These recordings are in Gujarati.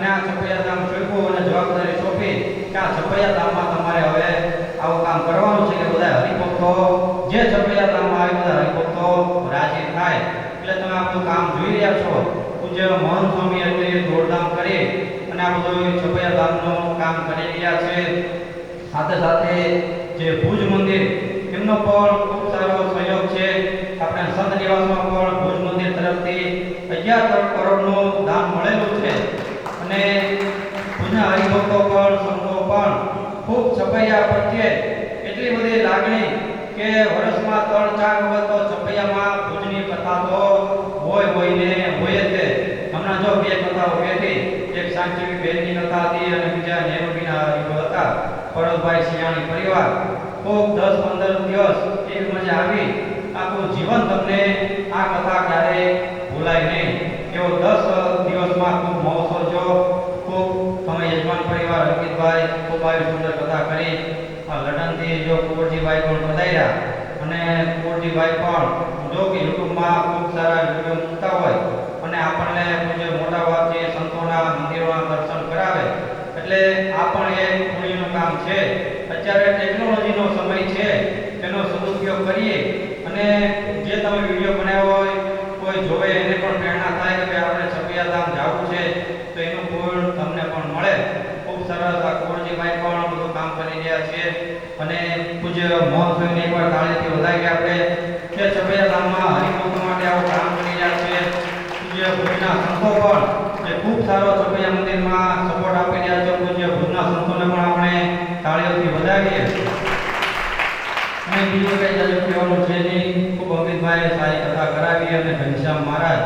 અને આ છપૈયા ધામ સોંપ્યું અને જવાબદારી સોંપી કે આ છપૈયા ધામમાં તમારે હવે આવું કામ કરવાનું છે કે બધા હરિભક્તો, જે છપૈયા ધામમાં આવે બધા હરિભક્તો રાજી થાય. એટલે તમે આપણું કામ જોઈ રહ્યા છો. પૂજ્ય મોહન સ્વામી એટલે દોડધામ કરી અને આ બધું છપૈયા ધામનું કામ કરી રહ્યા છે. સાથે સાથે જે ભુજ મંદિર, એમનો પણ ખૂબ સારો સહયોગ છે. આપણે સંત નિવાસમાં પણ ભુજ મંદિર તરફથી અગિયાર કરોડનું દાન મળેલું છે. અને ભુજના હરિભક્તો પણ, સંતો પણ ખૂબ છપૈયા પ્રત્યે એટલી બધી લાગણી કે વર્ષમાં ત્રણ ચાર વખત તો છપૈયામાં ભુજની કથા તો હોય હોય ને હોય જ હમણાં જો બે કથાઓ કહેતી એક શાંતિવી બેનની કથા હતી અને બીજા નેહરુબીના હરિભો હતા. ફરજભાઈ સિયાણી પરિવાર ખૂબ દસ પંદર દિવસ એવી મજા આવી. આખું જીવન તમને આ કથા ક્યારે ભૂલાય નહીં. એવો દસ દિવસમાં ખૂબ મહોત્સવ જો ખૂબ તમે યજમાન પરિવાર અંકિતભાઈ ખૂબ આવી સુંદર કથા કરી આ લડનથી જો પધાર્યા અને કુંવરજીભાઈ પણ જો કે યુટ્યુબમાં ખૂબ સારા વીડિયો મૂકતા હોય અને આપણને જે મોટા ભાગથી સંતોના મંદિરોના દર્શન કરાવે. એટલે આ પણ એક પુણ્યનું કામ છે. અત્યારે ટેકનોલોજીનો સમય છે. તેનો સદુપયોગ કરીએ અને જે તમે વીડિયો બનાવ્યો હોય, કોઈ જોવે એને પણ પ્રેરણા થાય કે આપણે છપિયા ધામ જવું છે, તો એનું પૂર્ણ તમને પણ મળે. ખૂબ સરસ આ કુંવરજીભાઈ પણ બધું કામ કરી રહ્યા છે. અને પૂજ્ય મોહન સ્વામીને એકવાર તાળીથી વધાવી આપણે કે છપિયા ધામમાં હરિભક્તો માટે આવું કામ કરી રહ્યા છે પૂજ્ય ભુજના સંતો પણ એ ખૂબ સારો છપૈયા મંદિરમાં સપોર્ટ આપી રહ્યા છે. પૂજ્ય ભુજના સંતોને પણ આપણે તાળીઓથી વધાવીએ અને બીજું કઈ જાજુ કહેવાનું છે નહીં. ખૂબ અમિતભાઈ સારી કથા કરાવી અને ઘનશ્યામ મહારાજ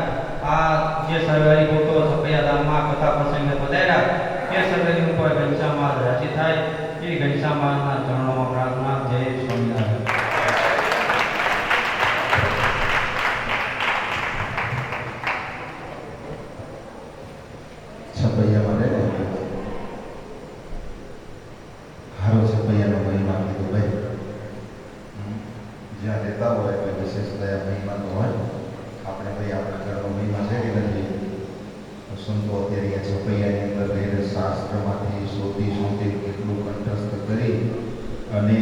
આ જે સરવારી ભક્તો છપૈયા ધામમાં કથા પ્રસંગે પધાર્યા, એ સર્વેની ઉપર ઘનશ્યામ મહારાજ રાજી થાય. એ ઘનશ્યામ મહારાજના ચરણોમાં પ્રાર્થના જય સ્વામિનારાયણ છપૈયામાં રહે ને હારો છપૈયાનો મહિમા કીધું ભાઈ હમ. જ્યાં રહેતા હોય કોઈ વિશેષ દયા મહિમા તો હોય આપણે ભાઈ આપણા ઘરનો મહિમા છે કે નથી તો સંતો અત્યારે અહીંયા છપૈયાની અંદર રહીને શાસ્ત્રમાંથી શોધી શોધી કેટલું કંઠસ્થ કરી અને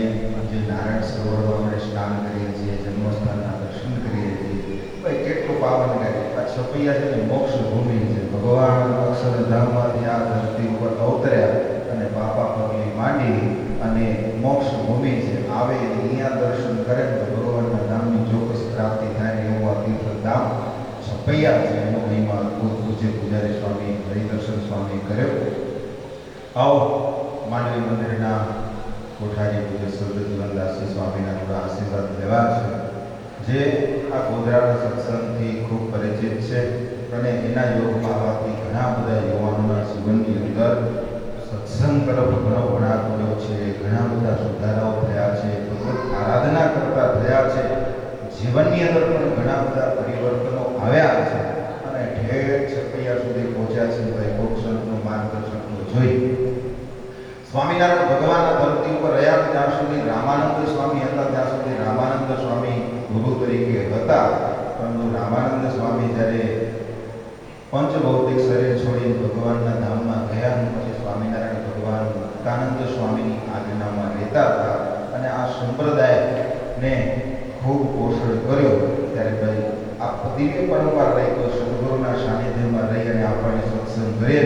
જે નારાયણ સરોવરમાં આપણે સ્નાન કરીએ છીએ, જન્મસ્થાનના દર્શન કરીએ છીએ, ભાઈ કેટલું પાવન કરે આ છપૈયા છે મોક્ષ ભૂમિ છે. ભગવાન અક્ષરધામમાંથી આ ધરતી ઉપર અવતર્યા અને બાપા પગલી માંડી અને મોક્ષ ભૂમિ છે. આવે અહીંયા દર્શન કરે તો ભગવાનના નામની ચોક્કસ પ્રાપ્તિ થાય એવું આ તીર્થધામ છપૈયા છે. એનો મહિમા પૂજ્ય પૂજારી સ્વામી, હરિદર્શન સ્વામી કર્યો. આવો માંડવી મંદિરના કોઠારી પૂજ્ય સ્વર્ગ જીવનદાસજી સ્વામીના થોડા આશીર્વાદ લેવા છે, જે આ ગોધરાના સત્સંગથી ખૂબ પરિચિત છે અને એના યોગમાં આવવાથી ઘણા બધા યુવાનોના જીવનની અંદર સત્સંગ તરફ ઘણો વળાંક મળ્યો છે, ઘણા બધા સુધારાઓ થયા છે આરાધના કરતા થયા છે, જીવનની અંદર પણ ઘણા બધા પરિવર્તનો આવ્યા છે અને ઠેર છપૈયા સુધી પહોંચ્યા છે ભાઈ મોક્ષનું માર્ગદર્શન જોઈ. સ્વામિનારાયણ ભગવાનના ધરતી ઉપર રહ્યા ત્યાં સુધી રામાનંદ સ્વામી હતા, ત્યાં સુધી રામાનંદ સ્વામી ગુરુ તરીકે હતા. પરંતુ રામાનંદ સ્વામી જ્યારે પંચભૌતિક શરીર છોડી ભગવાનના ધામમાં ગયા પછી સ્વામિનારાયણ ભગવાન મુક્તાનંદ સ્વામીની આજ્ઞામાં રહેતા હતા અને આ સંપ્રદાયને ખૂબ પોષણ કર્યો, ત્યારે ભાઈ આ દિવ્ય પરંપરા રહી તો સદગુરુના સાનિધ્યમાં રહી અને આપણને સત્સંગ કરીએ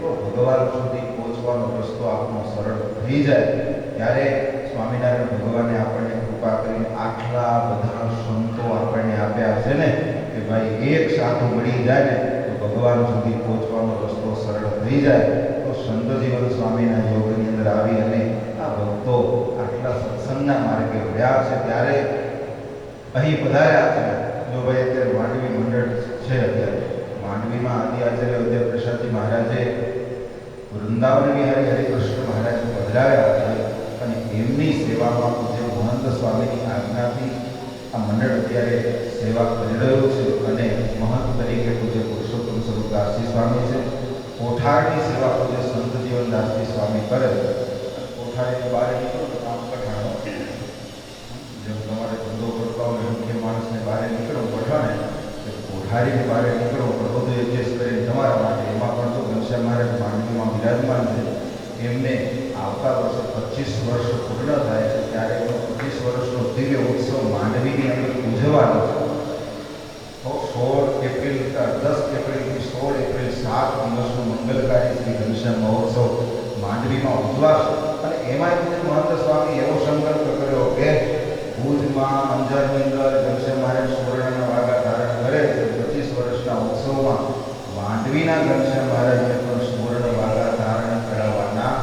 તો ભગવાન સુધી પહોંચવાનો રસ્તો સરળ થઈ જાય, ત્યારે સ્વામિનારાયણ ભગવાને આપણને કૃપા કરીને આટલા બધા સંતો આપણને આપ્યા છે ને, કે ભાઈ એક સાધુ મળી જાય ને, તો ભગવાન સુધી પહોંચવાનો રસ્તો સરળ થઈ જાય. તો સંત જીવન સ્વામીના યોગની અંદર આવી અને આ ભક્તો આટલા સત્સંગના માર્ગે વળ્યા છે ત્યારે અહીં પધાર્યા છે જો ભાઈ અત્યારે માંડવી મંડળ છે અત્યારે. માંડવીમાં આદિ આચાર્ય ઉદય પ્રસાદજી મહારાજે વૃંદાવન વિહારી હરિકૃષ્ણ મહારાજ પધરાવ્યા છે અને એમની સેવામાં પૂજ્ય મહંત સ્વામીની આજ્ઞાથી આ મંડળ અત્યારે સેવા કરી રહ્યું છે અને મહંત તરીકે પૂજ્ય પુરુષોત્તમ સ્વરૂપ દાસજી સ્વામી છે. કોઠારની સેવા પૂજ્ય સંત જીવનદાસજી સ્વામી કરે. કોઠારી બહાર નીકળો તો કામ કઠાણો જેમ તમારે ધંધો કરતા હોય મુખ્ય માણસને બહાર નીકળો પઠાણે કોઠારીની બહાર નીકળો પણ બધું એડજસ્ટ કરીને તમારા માટે એમાં પણ જો ઘનશ્યામ છે. એમને આવતા વર્ષે પચીસ વર્ષ પૂર્ણ થાય છે. ત્યારે એનો પચીસ વર્ષનો દિવ્ય ઉત્સવ માંડવીની અંદર ઉજવવાનો છે. સોળ એપ્રિલ દસ એપ્રિલથી સોળ એપ્રિલ સાત દિવસનો મંગલકારી શ્રી ઘનશ્યામ મહોત્સવ માંડવીમાં ઉજવાશે. અને એમાં મહંત સ્વામી એવો સંકલ્પ કર્યો કે ભુજમાં અંજારની અંદર ઘનશ્યામ મહારાજ સુવર્ણના વાગા ધારણ કરે છે. પચીસ વર્ષના ઉત્સવમાં માંડવીના ઘનશ્યામ મહારાજને પણ સુવર્ણ વાગા ધારણ કરાવવાના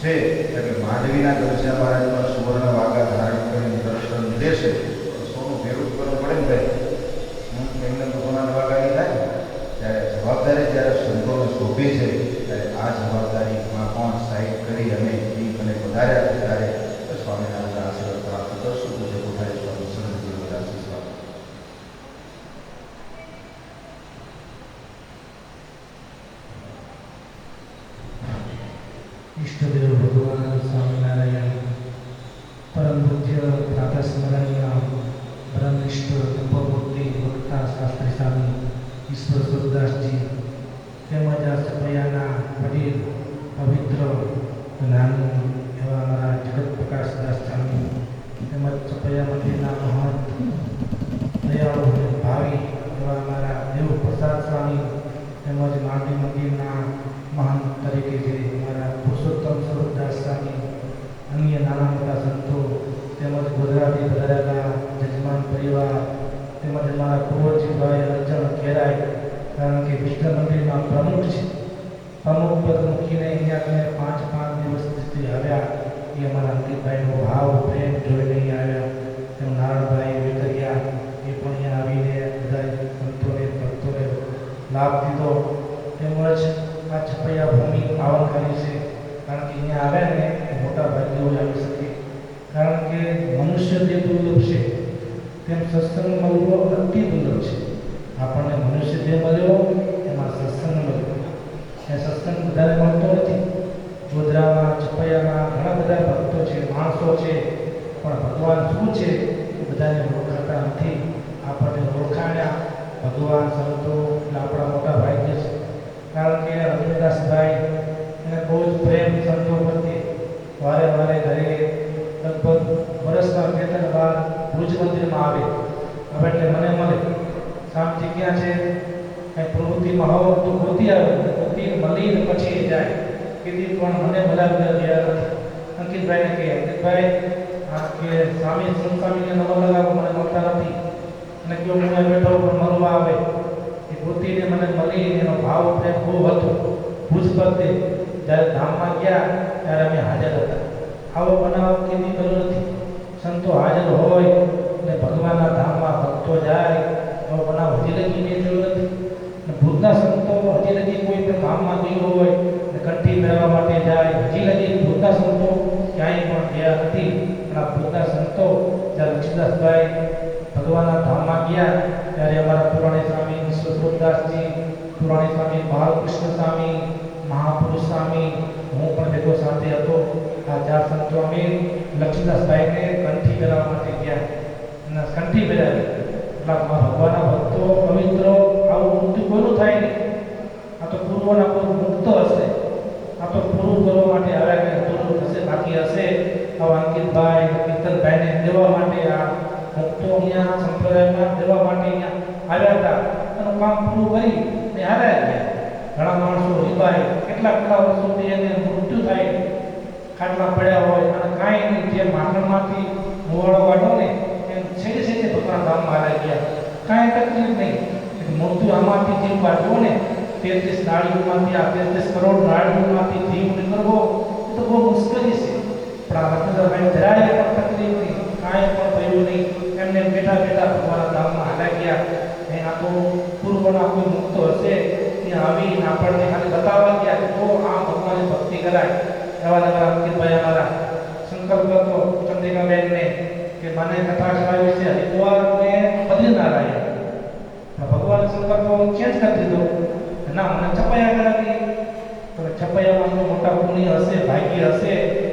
છે એટલે માંડવીના ઘનશ્યામ મહારાજ પણ સુવર્ણ વાગા ધારણ કરીને દર્શન દેશે તો સોનું ભેરું કરવું પડે ને ભાઈ હમ, એમને તો સોનાના વાગા નહીં થાય ને. ત્યારે જવાબદારી જ્યારે છે ત્યારે આ જવાબદારીમાં પણ સાઈડ કરી અને દીપ અને વધાર્યા ત્યારે સ્વામિનારાયણ આશીર્વાદ પ્રાપ્ત કરશું. પૂજ્ય કોઠારી સ્વામી વડાસી સ્વામી ઈષ્ટદેવ ભગવાન સ્વામિનારાયણ પરમ પૂજ્ય પ્રાતઃ સ્મરણીય, બ્રહ્મનિષ્ઠ તપોમૂર્તિ વક્તા, શાસ્ત્રી સ્વામી, ઈશ્વર સુરદાસજી તેમજ આ સપૈયાના વડીલ પવિત્ર જ્ઞાની એવા અમારા જગત પ્રકાશદાસ સ્વામી તેમજ સપૈયા મંદિરના મહંત દયાળુ અને ભાવિ એવા અમારા દેવ પ્રસાદ સ્વામી તેમજ મંદિરના મહાન તરીકે જે અમારા પુરુષોત્તમ સ્વરૂપદાસ સ્વામી અન્ય નાના મોટા સંતો તેમજ ગુજરાતી વધારેલા જજમાન પરિવાર તેમજ અમારા કુંવરજીભાઈ અર્જણ ખેરાય કારણ કે વિષ્ણુ મંદિરના પ્રમુખ છે. પ્રમુખ પદ મૂકીને અહીંયા પાંચ પાંચ દિવસ સુધી આવ્યા. એ અમારા અંકિતભાઈનો ભાવ, પ્રેમ, જોઈને અહીંયા આવ્યા તેમ નારાયણભાઈ વેકરિયા એ પણ અહીંયા આવીને બધા સંતોને ભક્તોને લાભ દીધો તેમજ આ છપૈયા ભૂમિ પાવનકારી છે કારણ કે અહીંયા આવ્યા ને એ મોટા ભાગ્યો જ આવી શકે કારણ કે મનુષ્ય જે દુર્લભ છે તેમ સત્સંગ મળવો અતિ દુર્લભ છે આપણને મનુષ્ય જે મળ્યો એમાં સત્સંગ મળ્યો એ સત્સંગ બધાને મળતો નથી ગોધરામાં છપૈયામાં ઘણા બધા ભક્તો છે માણસો છે પણ ભગવાન શું છે બધાને ઓળખાતા નથી આપણને ઓળખાણ્યા. ભગવાન, સંતો આપણા મોટા ભાગ્ય છે કારણ કે રવિદાસભાઈ એને બહુ જ પ્રેમ સંતો પ્રત્યે. વારે વારે ઘરે લગભગ વર્ષમાં બે ત્રણ ભુજ મંદિરમાં આવે. હવે એટલે મને મળે. સામ જગ્યા છે? કંઈ પ્રવૃત્તિમાં હોવ તો ગોતી આવે. ગોતી મળીને પછી જાય. કીધી પણ મને બોલાવી ગયા નથી. અંકિતભાઈને કહે, અંકિતભાઈ કે સ્વામી સંત સ્વામીને નંબર લગાવો મને મળતા નથી. અને કયો હું અહીં બેઠો પણ મળવા આવે એ ગોતીને મને મળી એનો ભાવ પ્રેમ બહુ હતો. ભુજ પ્રત્યે જ્યારે ધામમાં ગયા ત્યારે અમે હાજર હતા. આવો બનાવ કેદી કર્યો નથી. સંતો હાજર હોય અને ભગવાનના ધામમાં ભક્તો જાય એવો બનાવ હજી લગી મેં જોયો નથી. અને ભૂતના સંતો હજી લગી કોઈ પણ ગામમાં ગયું હોય અને કંઠી મેળવવા માટે જાય, હજી લગી ભૂતના સંતો ક્યાંય પણ ગયા નથી. પણ આ ભૂતના સંતો જ્યારે લક્ષ્મીદાસભાઈ ભગવાનના ધામમાં ગયા, ત્યારે અમારા પુરાણી સ્વામી વિશ્વસોદાસજી પુરાણી સ્વામી બાલકૃષ્ણ સ્વામી, મહાપુરુષ સ્વામી, હું પણ ભેગો સાથે હતો. આ ચાર સંતો અમે લક્ષ્મીદાસભાઈને કંઠી પહેરાવવા માટે ગયા. અને કંઠી પહેરાવી. એટલા મા- ભગવાનના ભક્તો, પવિત્ર, આવું મૃત્યુ કોઈનું થાય નહીં આ તો પૂર્વના પૂર્વ મુક્ત હશે આ તો પૂરું કરવા માટે આવ્યા કે પૂરું થશે બાકી હશે આવા અંકિતભાઈ કીર્તનભાઈને દેવા માટે આ ભક્તો અહીંયા સંપ્રદાયમાં દેવા માટે અહીંયા આવ્યા હતા. એનું કામ પૂરું કરી ને આવ્યા ગયા ઘણા માણસો રીબાય કેટલા કેટલા વર્ષોથી એને મૃત્યુ થાય. ખાટલા પડ્યા હોય અને કાંઈ નહીં, જે માખણમાંથી મોવાળો કાઢો ને, એમ છેડે છેડે ભગવાન ધામમાં આવી ગયા. કાંઈ તકલીફ નહીં. એટલે મૃત્યુ આમાંથી જીવ કાઢવો ને, તેત્રીસ નાળીઓમાંથી આ તેત્રીસ કરોડ નાળીઓમાંથી જીવ નીકળવો, એ તો બહુ મુશ્કેલી છે. પણ આ રત્નભાઈ જરાય પણ તકલીફ નહીં. કાંઈ પણ થયું નહીં, એમને બેઠા બેઠા ભગવાનના ધામમાં હાલ્યા ગયા. એ આ તો પૂર્વના કોઈ મુક્તો હશે, ત્યાં આવીને આપણને ખાલી બતાવવા ગયા કે તો આ ભગવાનની ભક્તિ કરાય. એવા તમારા અંકિતભાઈ અમારા સંકલ્પ હતો ચંદ્રિકાબેનને કે મને કથા કરાવી છે હરિદ્વાર ને બદ્રીનારાયણ. પણ ભગવાન સંકલ્પ ચેન્જ કરી દીધો. ના, મને છપૈયા કરાવી. તો છપૈયામાં જો મોટા પુણ્ય હશે, ભાગ્ય હશે.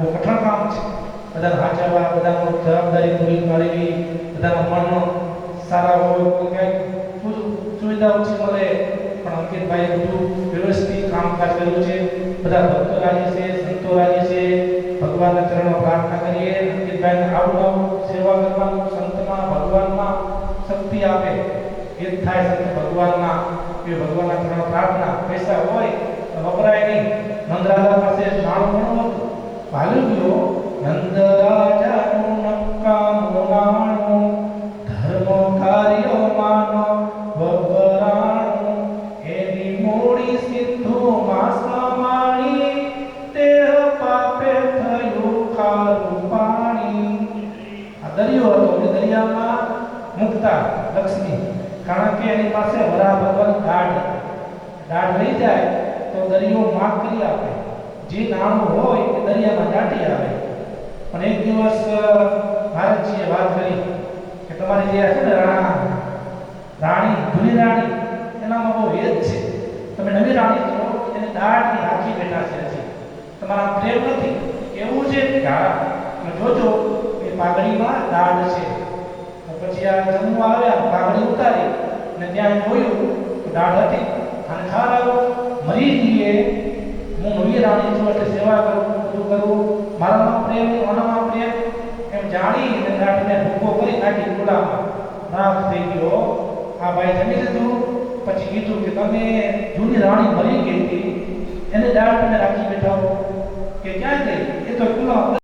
બહુ કઠણ કામ છે. બધાને હાચવવા બધાનો જવાબદારી પૂરી પાડવી, બધાના મનનો સારા હોય કંઈક સુવિધા ઓછી મળે. પણ અંકિતભાઈએ બધું વ્યવસ્થિત કામકાજ કર્યું છે. બધા ભક્તો રાજી છે, સંતો રાજી છે. ભગવાનના ચરણમાં પ્રાર્થના કરીએ. અંકિતભાઈને આવું આવું સેવા કરવાનું સંતમાં, ભગવાનમાં શક્તિ આપે. એ થાય સંત ભગવાનમાં. એ ભગવાનના ચરણમાં પ્રાર્થના. પૈસા હોય તો વપરાય નહીં. નંદરાજા પાસે નાણું ઘણું હતું. ભાલ્યું ગયો નંદ રાજાનું નક્કામું નાણું ધર્મ કાર્ય માનો વપરાણું એની મૂડી સિદ્ધું માસમાં માણી તે પાપે થયું ખારું પાણી આ દરિયો હતો એ દરિયામાં મુકતા લક્ષ્મી કારણ કે એની પાસે વરા ભગવાન દાઢ હતી. દાઢ લઈ જાય તો દરિયો માફ કરી આપે જે નાણું હોય એ દરિયામાં દાટી આવે. પણ એક દિવસ ભારતજીએ વાત કરી કે તમારી જે છે ને રાણા, રાણી, જૂની રાણી, એનામાં બહુ વેદ છે. તમે નવી રાણી છો, એને દાઢની આખી બેઠા છે હજી. તમારા પ્રેમ નથી, એવું છે? હા જોજો, એ પાઘડીમાં દાઢ છે. પછી આ જમ્મુ આવ્યા પાઘડી ઉતારી અને ત્યાં જોયું દાઢ હતી. અને આવ્યો મરી ગઈએ. હું નવી રાણી છું એટલે સેવા કરું, બધું કરું. મારામાં પ્રેમ, આનામાં પ્રેમ. એમ જાણી અને દાઢને ભૂકો કરી નાખી ગુલામાં નાશ થઈ ગયો. આ ભાઈ જમી લીધું. પછી કીધું કે તમે જૂની રાણી મરી ગઈ હતી. એને દાઢ તમે રાખી બેઠા કે ક્યાં ગઈ? એ તો ખુલ્લા